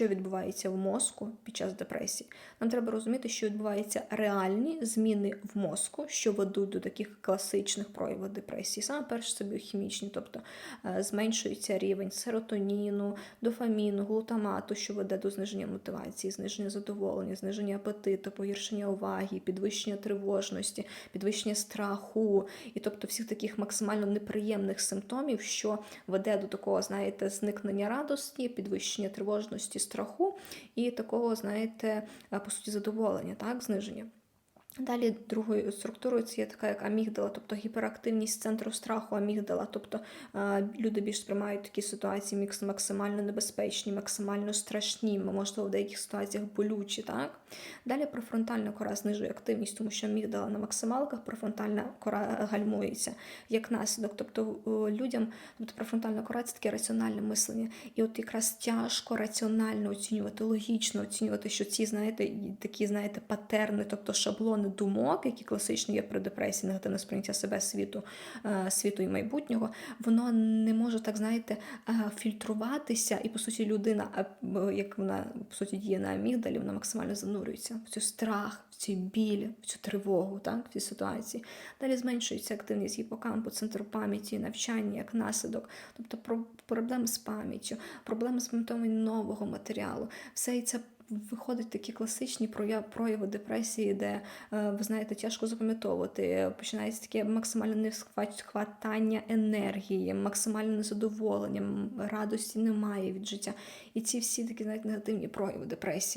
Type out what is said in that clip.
що відбувається в мозку під час депресії. Нам треба розуміти, що відбуваються реальні зміни в мозку, що ведуть до таких класичних проявів депресії. Саме перше це біохімічні, тобто е, зменшується рівень серотоніну, дофаміну, глутамату, що веде до зниження мотивації, зниження задоволення, зниження апетиту, погіршення уваги, підвищення тривожності, підвищення страху, і тобто всіх таких максимально неприємних симптомів, що веде до такого, знаєте, зникнення радості, підвищення тривожності, страху і такого, знаєте, е, по суті, задоволення, так, зниження. Далі другою структурою це є така як амігдала, тобто гіперактивність центру страху амігдала. Тобто люди більш сприймають такі ситуації максимально небезпечні, максимально страшні, можливо, в деяких ситуаціях болючі. Так? Далі префронтальна кора знижує активність, тому що амігдала на максималках, префронтальна кора гальмується як наслідок. Тобто людям, тобто префронтальна кора це таке раціональне мислення. І от якраз тяжко раціонально оцінювати, логічно оцінювати, що ці, знаєте, такі, знаєте, патерни, тобто шаблони думок, які класично є при депресії, негативне сприйняття себе світу, е, світу і майбутнього, воно не може так, знаєте, е, фільтруватися, і по суті людина, е, як вона по суті діє на амігдалі, вона максимально занурюється в цю страх, в цю біль, в цю тривогу, так, в цій ситуації. Далі зменшується активність гіпокампу, центру пам'яті, навчання як наслідок, тобто про проблеми з пам'яттю, проблеми з пам'ятовуванням нового матеріалу. Все це виходять такі класичні прояв- прояви депресії, де е, ви знаєте, тяжко запам'ятовувати. Починається таке максимальне несхватання енергії, максимальне незадоволення, радості немає від життя. І ці всі такі знаєте, негативні прояви депресії.